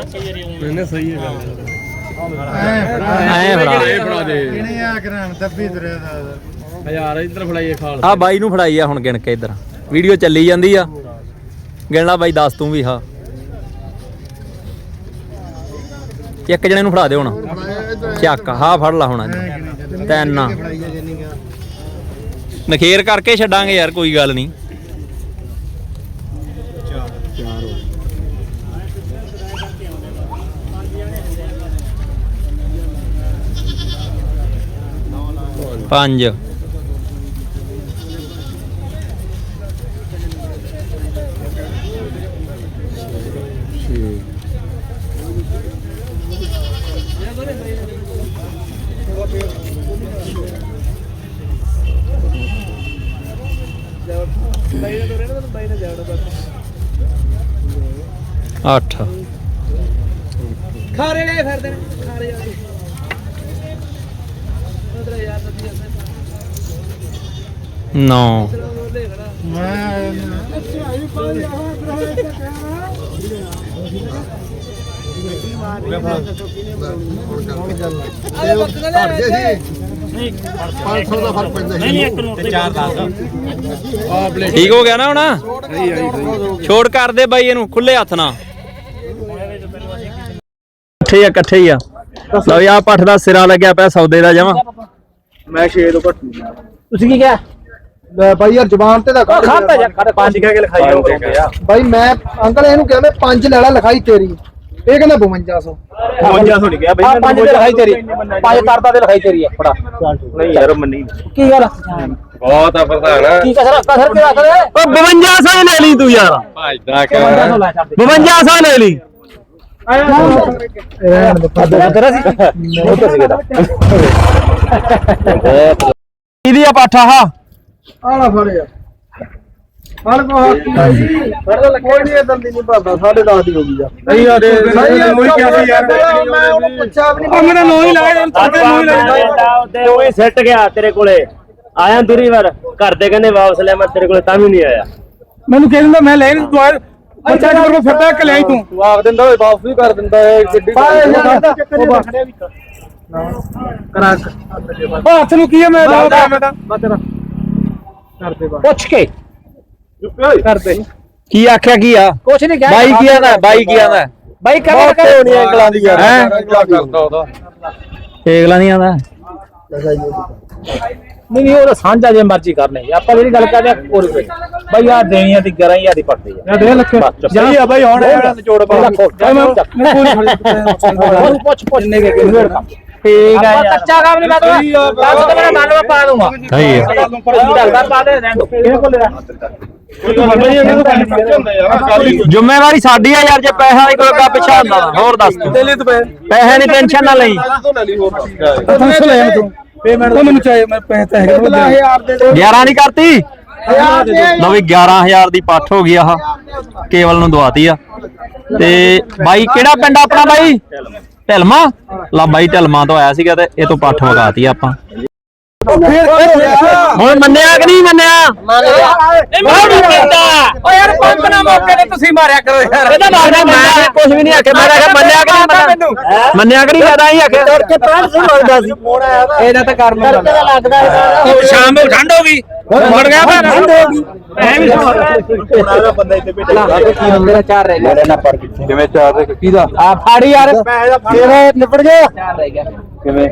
ਇਹਨੇ ਸਹੀ ਹੈ ਗੱਲ। ਐ ਫੜਾ ਇਹ ਫੜਾ ਦੇ। ਕਿਹਨੇ ਆ ਕਰਾਂ ਦੱਬੀ ਤੁਰਿਆ ਦਾ। ਹਜ਼ਾਰ ਇੱਧਰ ਫੜਾਈਏ ਖਾਲ। ਆ ਬਾਈ ਨੂੰ ਫੜਾਈ ਆ ਹੁਣ ਗਿਣ ਕੇ ਇਧਰ। ਵੀਡੀਓ ਚੱਲੀ ਜਾਂਦੀ ਆ। ਗਿਣ ਲਾ ਬਾਈ ਦੱਸ ਤੂੰ ਵੀ ਹਾਂ ਇੱਕ ਜਣੇ ਨੂੰ ਫੜਾ ਦੇ ਹੁਣ। ਚੱਕ ਹਾਂ ਫੜ ਲਾ ਹੁਣ। ਤਿੰਨ ਨਖੇਰ ਕਰਕੇ ਛੱਡਾਂਗੇ ਯਾਰ ਕੋਈ ਗੱਲ ਨਹੀਂ। ਪੰਜ। ਅੱਠ। ਖਾਰੇ ਲੈ ਫਿਰਦੇ ਨੇ ਖਾਰੇ ਆ ਨੌ। ਉਹਦੇ ਖੜਾ ਮੈਂ ਅਰੇ ਬੱਕਰਾ ਲੈ 500 ਦਾ ਫ਼ਰਕ ਠੀਕ ਹੋ ਗਿਆ ਨਾ ਹੁਣ? ਛੋੜ ਕਰ ਦੇ ਬਾਈ ਇਹਨੂੰ ਖੁੱਲੇ ਹੱਥ ਨਾਲ। ਇਕੱਠੇ ਆ, ਇਕੱਠੇ ਹੀ ਆ। ਲਓ ਯਾ ਪੱਠ ਦਾ ਸਿਰਾ ਲੱਗਿਆ ਪਿਆ ਸੌਦੇ ਦਾ ਜਮਾ। ਮੈਂ 6 ਤੋਂ ਘੱਟ ਤੁਸੀਂ ਕੀ ਕਿਹਾ? ਲੈ ਬਾਈ ਯਾਰ ਜ਼ਬਾਨ ਤੇ ਦਾ ਖਾਤਾ ਜਾ ਖਾਤਾ ਪੰਜ ਕਹਿ ਕੇ ਲਿਖਾਈ ਹੋ ਗਿਆ। ਬਾਈ ਮੈਂ ਅੰਕਲ ਇਹਨੂੰ ਕਿਹਾ ਮੈਂ 5 ਲੈ ਲਾ ਲਿਖਾਈ ਤੇਰੀ। ਇਹ ਕਹਿੰਦਾ 5200 5200 ਨਹੀਂ ਗਿਆ ਬਈ ਪੰਜ ਤੇ ਲਿਖਾਈ ਤੇਰੀ। ਪੰਜ ਕਰਦਾ ਤੇ ਲਿਖਾਈ ਤੇਰੀ ਆ ਫੜਾ। ਨਹੀਂ ਯਾਰ ਮੰਨੀ ਕੀ ਗੱਲ? ਬਹੁਤ ਆ ਪ੍ਰਧਾਨ ਕੀ ਕਸਰ ਕਸਰ ਕੀ ਰੱਖ ਲੈ ਓ 5200 ਲੈ ਲਈ ਤੂੰ ਯਾਰ। ਭਜਦਾ 5200 ਲੈ ਛੱਡ 5200 ਲੈ ਲਈ। ਰਹਿਣ ਦੇ ਦੇ। ਤੇਰਾ ਸੀ। ਉਹ ਤਾਂ ਸੀਗਾ ਇਹਦੀ ਆ ਪੱਠ ਆਹ? ਆਲਾ ਫੜਿਆ ਫੜ ਕੋ ਹੱਥ ਫੜ ਤਾਂ ਕੋਈ ਨਹੀਂ ਇਦਾਂ ਦੀ ਨਹੀਂ ਭਾਦਾ 10.5 ਦੀ ਹੋ ਗਈ ਜਾ ਨਹੀਂ ਯਾਰ ਸਹੀ ਹੈ ਮੋਈ ਕਿਹਾ ਸੀ ਯਾਰ ਮੈਂ ਉਹਨੂੰ ਪੁੱਛਿਆ ਵੀ ਨਹੀਂ ਮੇਰਾ ਨੋ ਹੀ ਲਾਇਆ ਤਾਂ ਨੋ ਹੀ ਲਾਇਆ ਤੇ ਉਹ ਹੀ ਸਿੱਟ ਗਿਆ ਤੇਰੇ ਕੋਲੇ। ਆਇਆ ਦੂਰੀ ਵਾਰ ਘਰ ਦੇ ਕਹਿੰਦੇ ਵਾਪਸ ਲੈ ਮੈਂ ਤੇਰੇ ਕੋਲੇ ਤਾਂ ਵੀ ਨਹੀਂ ਆਇਆ। ਮੈਨੂੰ ਕਹਿ ਦਿੰਦਾ ਮੈਂ ਲੈ ਨਹੀਂ ਤੂੰ ਆ ਬੱਚਾ ਜੋਰ ਕੋ ਫਿਰਦਾ ਕਿ ਲੈ ਤੂੰ। ਤੂੰ ਆਖ ਦਿੰਦਾ ਵਾਪਸ ਵੀ ਕਰ ਦਿੰਦਾ ਗੱਡੀ ਕਰਾ ਉਹ ਹੱਥ ਨੂੰ ਕੀ ਹੈ ਮੈਂ ਲਾਉਂਦਾ ਮੈਂ ਤਾਂ ਕਰਦੇ ਬਾ ਪੁੱਛ ਕੇ। ਕਰਦੇ ਕੀ ਆਖਿਆ ਕੀ ਆ? ਕੁਛ ਨਹੀਂ ਕਿਹਾ। ਬਾਈ ਕੀ ਆਂਦਾ? ਬਾਈ ਕੀ ਆਂਦਾ? ਬਾਈ ਕਰ ਬਹੁਤ ਕਰ ਹੋਣੀ ਅੰਕਲਾਂ ਦੀ ਯਾਰ ਹੈਂ? ਕਰਦਾ ਉਹਦਾ। ਟੇਗਲਾ ਨਹੀਂ ਆਂਦਾ। ਨਹੀਂ ਨਹੀਂ ਉਹ ਤਾਂ ਸਾਂਝਾ ਜੇ ਮਰਜ਼ੀ ਕਰਨੇ ਆਪਾਂ ਜਿਹੜੀ ਗੱਲ ਕਰਦੇ ਆ ਕੋਲ ਕੋਈ ਬਾਈ ਆ ਦੇਣੀਆਂ ਦੀ 11000 ਦੀ ਪੜਦੀ ਆ। ਦੇ ਲੱਖ। ਸਹੀ ਆ ਬਾਈ ਹੁਣ ਇਹਨਾਂ ਨਿਚੋੜ ਪਾ। ਪੁੱਛ ਪੁੱਛ ਪੁੱਛ। ਨੇ ਕੇ ਵੇੜ ਕੰਮ ਠੀਕ ਆ ਯਾਰ। ਕੱਚਾ ਕੰਮ ਨਹੀਂ ਕਰਦਾ। ਦੱਸ ਤੇ ਮੇਰਾ ਮਨ ਮੈਂ ਪਾ ਦੂੰਗਾ। ਸਹੀ ਹੈ ਗੱਲ ਪਾ ਦੇ ਰਹਿਣ ਦੋ। ਇਹਨੇ ਕੋਲ ਜ਼ਿੰਮੇਵਾਰੀ ਸਾਡੀ ਆ ਯਾਰ ਜੇ ਪੈਸਾ ਦੀ ਕੋਈ ਅੱਗਾ ਪਿੱਛਾ ਹੁੰਦਾ। ਹੋਰ ਦੱਸ ਤੂੰ। ਪੈਸੇ ਦੀ ਟੈਨਸ਼ਨ ਨਾ ਲਈ। ਲੈ ਤੂੰ। ਪੇਮੈਂਟ ਤਾਂ ਮੈਨੂੰ ਚਾਹੀਏ ਮੈਂ ਪੈਸੇ ਤਾਂ ਹੈਗੇ 11000 ਦੇ 11 ਦੀ ਕਰਤੀ? ਲਓ ਵੀ 11000 ਦੀ ਪੱਠ ਹੋ ਗਈ ਆਹ। ਕੇਵਲ ਨੂੰ ਦਵਾਤੀ ਆ। ਤੇ ਬਾਈ ਕਿਹੜਾ ਪਿੰਡ ਆਪਣਾ ਬਾਈ? ਢਲਮਾ? ਲਾ ਬਾਈ ਢਲਮਾ ਤੋਂ ਆਇਆ ਸੀਗਾ ਤੇ ਇਹ ਤੋਂ ਪੱਠ ਵਗਾਤੀ ਆਪਾਂ। ਹੁਣ ਮੰਨਿਆ ਕਿ ਨਹੀਂ ਮੰਨਿਆ? ਓ ਯਾਰ ਪੰਪ ਨਾ ਮੌਕੇ ਤੇ ਤੁਸੀਂ ਮਾਰਿਆ ਕਰੋ ਯਾਰ। ਇਹਦਾ ਮਾਰਦਾ ਮੈਂ ਕੁਝ ਵੀ ਨਹੀਂ ਆਖਿਆ। ਮੈਂ ਕਿਹਾ ਮੰਨਿਆ ਕਿ ਨਹੀਂ ਮੰਨਿਆ? ਮੰਨਿਆ ਕਿ ਨਹੀਂ ਫਾਇਦਾ ਹੀ ਆਖਿਆ। ਕੇ 500 ਲੱਗਦਾ ਸੀ। ਇਹਦਾ ਤਾਂ ਕਰ ਮੈਂ ਤੜਕੇ ਦਾ ਲੱਗਦਾ ਹੈ ਸ਼ਾਮ ਨੂੰ ਠੰਡ ਹੋ ਗਈ। ਮੁੜ ਗਿਆ ਫਿਰ ਠੰਡ ਹੋ ਗਈ ਐ ਵੀ ਮੇਰਾ ਚਾਰ ਰਹਿ ਗਿਆ ਨਾ ਪਰ ਕਿਵੇਂ ਚਾਰ ਦੇ ਕਿਹਦਾ? ਆ ਫਾੜੀ ਯਾਰ। ਤੇਰਾ ਨਿਪਟ ਗਿਆ ਚਾਰ ਰਹਿ ਗਿਆ ਕਿਵੇਂ?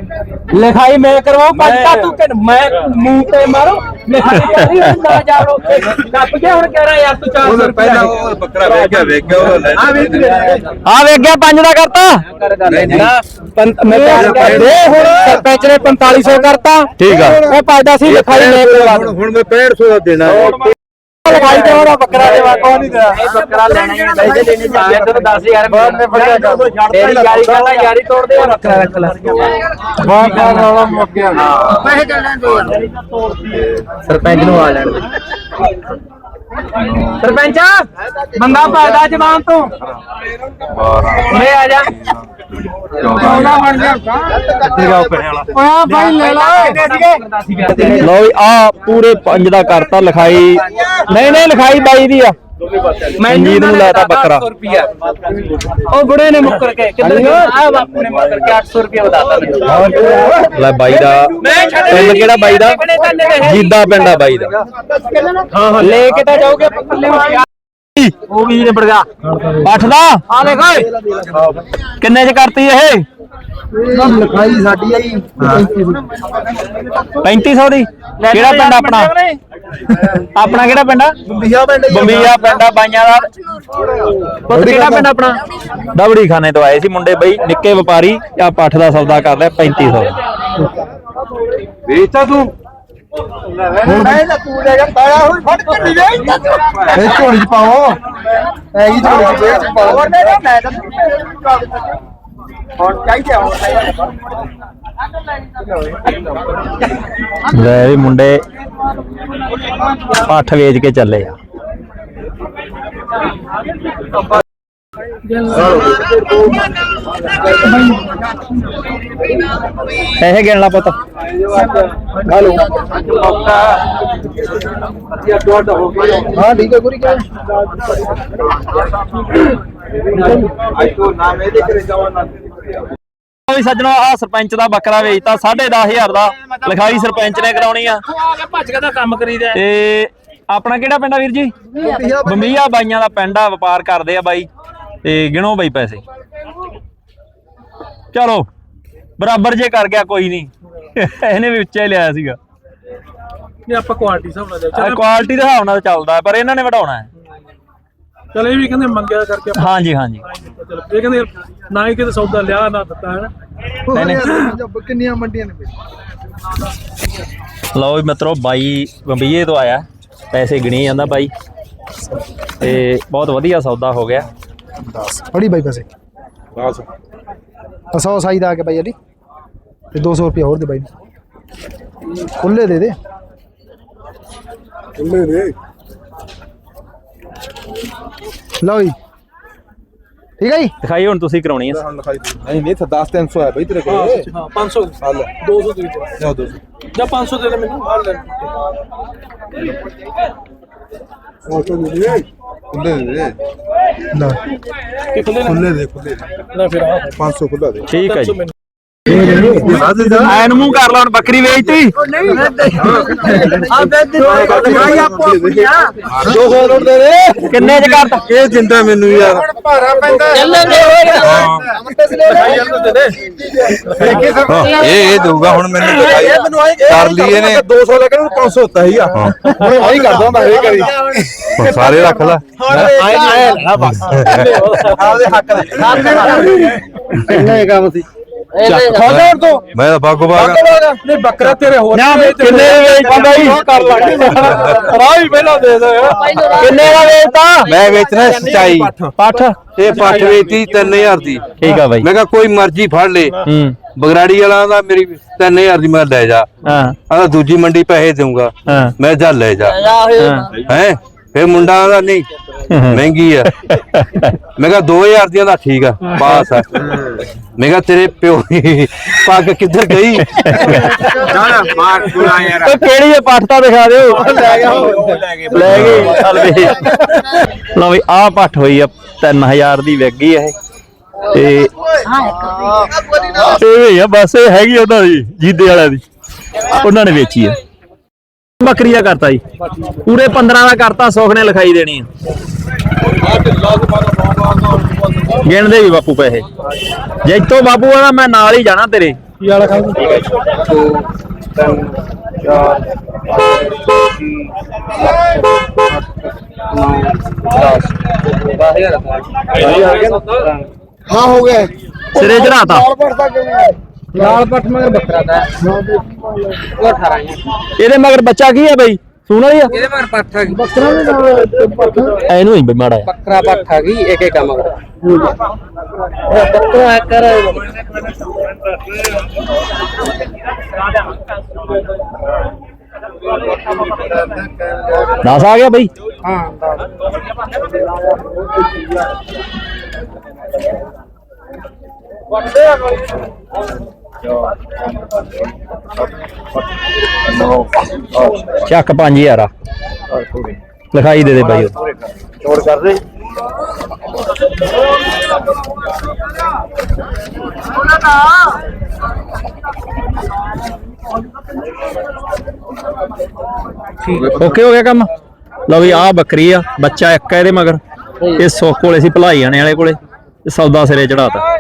ਲਿਖਾਈ ਮੈਂ ਕਰਵਾਉ ਪੰਜਤਾ ਤੂੰ ਕਿ ਮੈਂ ਮੂੰਹ ਤੇ ਮਾਰੋ ਲਿਖਾਈ ਕਰੀ ਨਾ ਕੱਪ ਗਿਆ ਹੁਣ ਕਹਿ ਰਿਹਾ ਯਾਰ ਤੂੰ 400 ਰੁਪਏ ਉਹ ਬੱਕਰਾ ਵੇਖ ਗਿਆ ਵੇਖ ਗਿਆ ਉਹ ਲੈ। ਆ ਵੇਖ ਗਿਆ ਪੰਜ ਦਾ ਕਰਤਾ? ਮੈਂ ਦੇ ਹੁਣ ਸਰਪੰਚ ਨੇ 4500 ਕਰਤਾ। ਠੀਕ ਆ। ਉਹ ਪਾਇਦਾ ਸੀ ਲਿਖਾਈ ਮੈਂ ਕਰਵਾ ਹੁਣ ਹੁਣ ਮੈਂ 6500 ਦਾ ਦੇਣਾ ਲਿਖਾਈ ਤੇ ਉਹਦਾ ਬੱਕਰਾ ਦੇਵਾ ਕੋਈ ਨਹੀਂ ਦੇਣਾ ਇਹ ਬੱਕਰਾ ਲੈਣਾ ਹੀ ਪੈਸੇ ਲੈਣੇ ਚਾਹੀਦੇ। ਤੈਨੂੰ 10000 ਬਾਹਰ ਨੇ ਫੜਿਆ ਕਰ। ਤੇਰੀ ਯਾਰੀ ਕਰਦਾ ਯਾਰੀ ਤੋੜ ਦੇ। ਬੱਕਰਾ ਰੱਖ ਲੈ। ਬਹੁਤ ਬਹੁਤ ਰੌਲਾ ਮੁੱਕ ਗਿਆ। ਪੈਸੇ ਚੱਲਣ ਦੋ। ਸਰਪੰਚ ਨੂੰ ਆ ਲੈਣ ਦੇ। ਸਰਪੰਚ ਬੰਦਾ ਪਾਇਦਾ ਜਵਾਨ ਤੋਂ। ਉਰੇ ਆ ਜਾ। ਰੌਲਾ ਬਣ ਗਿਆ ਕਿੱਥੇਗਾ ਉਹ ਪੈਸੇ ਵਾਲਾ? ਓਏ ਭਾਈ ਲੈ ਲਾ। ਲਓ ਵੀ ਆ ਪੂਰੇ ਪੰਜ ਦਾ ਕਰਤਾ ਲਿਖਾਈ। ਨਹੀਂ ਨਹੀਂ ਲਿਖਾਈ ਬਾਈ ਦੀ ਆ। ਸੰਜੀਤ ਨੂੰ ਲਾਤਾ ਬੱਕਰਾ। 800 ਰੁਪਿਆ ਉਹ ਬੁੜੇ ਨੇ ਮੁੱਕਰ ਕੇ ਕਿੱਧਰ ਗਿਆ? ਆ ਬਾਪੂ ਨੇ ਮੁੱਕਰ ਕੇ 800 ਰੁਪਿਆ ਵਧਾਤਾ ਮੈਨੂੰ। ਲੈ ਬਾਈ ਦਾ। ਪਿੰਡ ਕਿਹੜਾ ਬਾਈ ਦਾ? ਜੀਦਾ ਪਿੰਡ ਆ ਬਾਈ ਦਾ। ਹਾਂ ਹਾਂ ਲੈ ਕੇ ਤਾਂ ਜਾਓਗੇ ਆਪਾਂ ਕੱਲੇ ਹੋ ਕੇ ਉਹ ਵੀ ਨਿਬੜ ਗਿਆ। ਪੱਠ ਦਾ ਆ ਦੇਖ ਓਏ ਕਿੰਨੇ ਚ ਕਰਤੀ ਇਹ? ਇਹ ਲਿਖਾਈ ਸਾਡੀ ਆਈ 3500 ਦੀ ਕਿਹੜਾ ਪਿੰਡ ਆਪਣਾ? ਆਪਣਾ ਕਿਹੜਾ ਪਿੰਡ? ਆ ਬੰਬੀਆ ਪਿੰਡ ਬੰਬੀਆ ਪਿੰਡ ਆ ਬਾਈਆਂ ਦਾ। ਪੁੱਤ ਕਿਹੜਾ ਪਿੰਡ ਆਪਣਾ? ਦਬੜੀ ਖਾਨੇ ਤੋਂ ਆਏ ਸੀ ਮੁੰਡੇ ਬਈ ਨਿੱਕੇ ਵਪਾਰੀ ਆ ਪੱਠ ਦਾ ਸੌਦਾ ਕਰ ਲਿਆ 3500 ਵੇਚਤਾ ਤੂੰ। ਮੈਂ ਤਾਂ ਤੂੰ ਲੈ ਜਾ ਤਾਇਆ ਹੋਈ ਫੜ ਕੇ ਨਹੀਂ ਵੇ ਇਹ ਝੋਲੀ ਚ ਪਾਓ। ਐ ਹੀ ਝੋਲੀ ਚ ਵੇਚ ਪਾਓ। ਹੋਰ ਲੈ ਜਾ ਮੈਂ ਤਾਂ ਹੁਣ ਚਾਹੀਦਾ ਹੁਣ ਲੈ ਵੀ ਮੁੰਡੇ ਪੱਠ ਵੇਚ ਕੇ ਚੱਲੇ ਆ। ਇਹ ਗਿਣ ਲਾ ਪੁੱਤ। ਹਲੋ ਹਾਂ, ਠੀਕ ਹੈ ਗੁਰੀ ਕਿਆ ਅੱਜ ਨਾਮ ਇਹਦੇ ਕਰੇ ਜਾਵਾਂ ਵੀ ਸੱਜਣੋ ਆ ਸਰਪੰਚ ਦਾ ਬੱਕਰਾ ਵੇਚਤਾ 10500 ਦਾ ਲਿਖਾਈ ਸਰਪੰਚ ਨੇ ਕਰਾਉਣੀ ਆ। ਭੱਜ ਕੇ ਤਾਂ ਕੰਮ ਕਰੀਦਾ ਤੇ ਆਪਣਾ ਕਿਹੜਾ ਪਿੰਡ ਆ ਵੀਰ ਜੀ? ਬੰਬੀਆ ਬਾਈਆਂ ਦਾ ਪਿੰਡ ਆ, ਵਪਾਰ ਕਰਦੇ ਆ ਬਾਈ। ਤੇ ਗਿਣੋ ਬਾਈ ਪੈਸੇ। ਚਲੋ ਬਰਾਬਰ ਜੇ ਕਰ ਗਿਆ ਕੋਈ ਨਹੀਂ। ਇਹਨੇ ਵੀ ਉੱਚਾ ਹੀ ਲਿਆ ਸੀਗਾ। ਇਹ ਆਪਾਂ ਕੁਆਲਿਟੀ ਹਿਸਾਬ ਨਾਲ ਦੇ ਕੁਆਲਿਟੀ ਦੇ ਹਿਸਾਬ ਨਾਲ ਚੱਲਦਾ ਪਰ ਇਹਨਾਂ ਨੇ ਵਢਾਉਣਾ ਹੈ। ਚਲ ਇਹ ਵੀ ਕਹਿੰਦੇ ਮੰਗਿਆ ਕਰਕੇ ਆਪਾਂ ਹਾਂਜੀ ਹਾਂਜੀ। ਚਲ ਇਹ ਕਹਿੰਦੇ ਨਾ ਹੀ ਕਿਤੇ ਸੌਦਾ ਲਿਆ ਨਾ ਦਿੱਤਾ ਹੈ ਨਹੀਂ, ਨਹੀਂ। ਕਿੰਨੀਆਂ ਮੰਡੀਆਂ ਨੇ ਲਓ ਵੀ ਮਿੱਤਰੋ ਬਾਈ ਬੰਬੀਏ ਤੋਂ ਆਇਆ। ਪੈਸੇ ਗਿਣੀ ਜਾਂਦਾ ਬਾਈ। ਤੇ ਬਹੁਤ ਵਧੀਆ ਸੌਦਾ ਹੋ ਗਿਆ। ਫੜੀ ਬਾਈ ਪੈਸੇ। 100 ਸਾਈ ਦਾ ਆ ਕੇ ਬਾਈ ਅਲੀ। ਤੇ 200 ਰੁਪਏ ਹੋਰ ਦੇ ਬਾਈ ਨੂੰ। ਖੁੱਲੇ ਦੇ ਦੇ। ਖੁੱਲੇ ਦੇ। ਲਓ ਜੀ। ਠੀਕ ਹੈ ਜੀ? ਦਿਖਾਈ ਹੁਣ ਤੁਸੀਂ ਕਰਾਉਣੀ ਆ। ਨਹੀਂ ਨਹੀਂ ਤਾਂ 10 300 ਹੈ ਬਈ ਤੇਰੇ ਕੋਲ। ਹਾਂ 500 200 ਦੇ ਵਿੱਚ ਜਾਓ ਦੋ ਜਾਂ 500 ਦੇ ਦੇ ਮੈਨੂੰ ਆ ਲੈ ਖੁੱਲੇ ਦੇ ਦੇ। ਲਓ ਕਿ ਖੁੱਲੇ ਨਾ? ਖੁੱਲੇ ਦੇ ਖੁੱਲੇ ਦੇ। ਨਾ। ਫਿਰ ਆ 500 ਖੁੱਲਾ ਦੇ। ਠੀਕ ਹੈ ਜੀ। ਐਨ ਮੂੰਹ ਕਰ ਲਾ ਹੁਣ ਬੱਕਰੀ ਵੇਚਤੀ ਕਿੰਨੇ ਚ ਕਰਤਾ ਇਹ ਜਿੰਦਾ ਮੈਨੂੰ ਯਾਰ ਇਹ ਇਹ ਦਊਗਾ ਹੁਣ ਮੈਨੂੰ ਦਿਖਾਈ ਕਰ ਲਈ ਇਹਨੇ 200 ਲੈ ਕੇ 500 ਹੁੰਦਾ ਹੀ ਆ ਹੁਣ ਆਹੀ ਕਰਦਾ ਮੈਂ ਇਹ ਕਰੀ ਸਾਰੇ ਰੱਖ ਲੈ ਆਪਦੇ ਹੱਕ ਦੇ ਕਿੰਨੇ ਕੰਮ ਸੀ ਖੋਦਰ ਤੋਂ ਮੈਂ ਤਾਂ ਬਾਗੋ ਬਾਗ ਨਹੀਂ ਬੱਕਰਾ ਤੇਰੇ ਹੋਰ ਨਾ ਕਿੰਨੇ ਦੇ ਵੇਚਤਾ ਬਾਈ ਕਰ ਲਾਂਗੇ ਰਾਹ ਹੀ ਪਹਿਲਾਂ ਦੇ ਦੇ ਕਿੰਨੇ ਦਾ ਵੇਚਤਾ ਮੈਂ ਵੇਚਣਾ ਸਚਾਈ ਪੱਠ ਇਹ ਪੱਠ ਵੇਚੀ 3000 ਦੀ ਠੀਕ ਆ ਬਾਈ ਮੈਂ ਕਿਹਾ ਕੋਈ ਮਰਜ਼ੀ ਫੜ ਲੇ ਹੂੰ ਬਗਰਾੜੀ ਵਾਲਾ ਦਾ ਮੇਰੀ 3000 ਦੀ ਮੈਂ ਲੈ ਜਾ ਹਾਂ ਆਹ ਦੂਜੀ ਮੰਡੀ ਪੈਸੇ ਦੇਊਗਾ ਮੈਂ ਜਾ ਲੈ ਜਾ ਹਾਂ ਹੈ ਫੇ ਮੁੰਡਾ ਦਾ ਨਹੀਂ ਮਹਿੰਗੀ ਆ। ਮੈਂ ਕਿਹਾ 2000 ਦੀਆਂ ਦਾ ਠੀਕ ਆ ਪਾਸ ਆ। ਮੈਂ ਕਿਹਾ ਤੇਰੇ ਪਿਓ ਦੀ ਪੱਗ ਕਿੱਧਰ ਗਈ? ਉਹ ਕਿਹੜੀ ਹੈ ਪੱਠ ਤਾਂ ਦਿਖਾ ਦਿਓ। ਲੈ ਗਿਆ ਲੈ ਗਏ ਚੱਲ ਵੇ। ਲਓ ਵੀ ਆਹ ਪੱਠ ਹੋਈ ਆ 3000 ਦੀ ਵਿਕ ਗਈ ਇਹ। ਤੇ ਇਹ ਆ ਬਸ ਇਹ ਹੈਗੀ ਉਹਨਾਂ ਦੀ ਜੀਦੇ ਵਾਲਿਆਂ ਦੀ। ਉਹਨਾਂ ਨੇ ਵੇਚੀ ਆ। ਬੱਕਰੀ ਦਾ ਕਰਤਾ ਜੀ। ਪੂਰੇ 15 ਦਾ ਕਰਤਾ ਸੁਖ ਨੇ ਲਿਖਾਈ ਦੇਣੀ ਆ। ਗਿਣਦੇ ਵੀ ਬਾਪੂ ਪੈਸੇ। ਜੇ ਇੱਥੋਂ ਬਾਪੂ ਆਣਾ ਮੈਂ ਨਾਲ ਹੀ ਜਾਣਾ ਤੇਰੇ। ਕੀ ਵਾਲਾ ਖਾਊ ਹਾਂ ਹੋ ਗਿਆ। ਸਿਰੇ ਚੜਾਤਾ ਲਾਲ ਪੱਠ ਮਗਰ ਬੱਕਰਾ ਦਾ। ਉਹ 18 ਇਹਦੇ ਮਗਰ ਬੱਚਾ ਕੀ ਹੈ ਬਈ? ਸੁਣ ਰਹੀ ਆ? ਇਹਦੇ ਮਗਰ ਪੱਠ ਆ ਗਈ। ਬੱਕਰਾ ਦੇ ਨਾਲ ਪੱਠਾ ਐਨੂੰ ਹੀ ਬਈ ਮਾੜਾ ਜਿਹਾ। ਬੱਕਰਾ ਪੱਠ ਆ ਗਈ ਇੱਕ ਇੱਕ ਮਗਰ। ਬੱਕਰਾ ਕਰ ਦਸ ਆ ਗਿਆ ਬਈ। ਚੱਕ 5000 ਆ। ਲਿਖਾਈ ਦੇ ਦੇ ਬਾਈ। ਛੋੜ ਕਰ ਦੇ ਓਕੇ ਹੋ ਗਿਆ ਕੰਮ? ਲਓ ਵੀ ਆਹ ਬੱਕਰੀ ਆ ਬੱਚਾ ਇੱਕ ਆ ਇਹਦੇ ਮਗਰ। ਇਹ ਸੁੱਖ ਕੋਲੇ ਸੀ ਭਲਾਈ ਆਣੇ ਵਾਲੇ ਕੋਲੇ। ਤੇ ਸੌਦਾ ਸਿਰੇ ਚੜਾਤਾ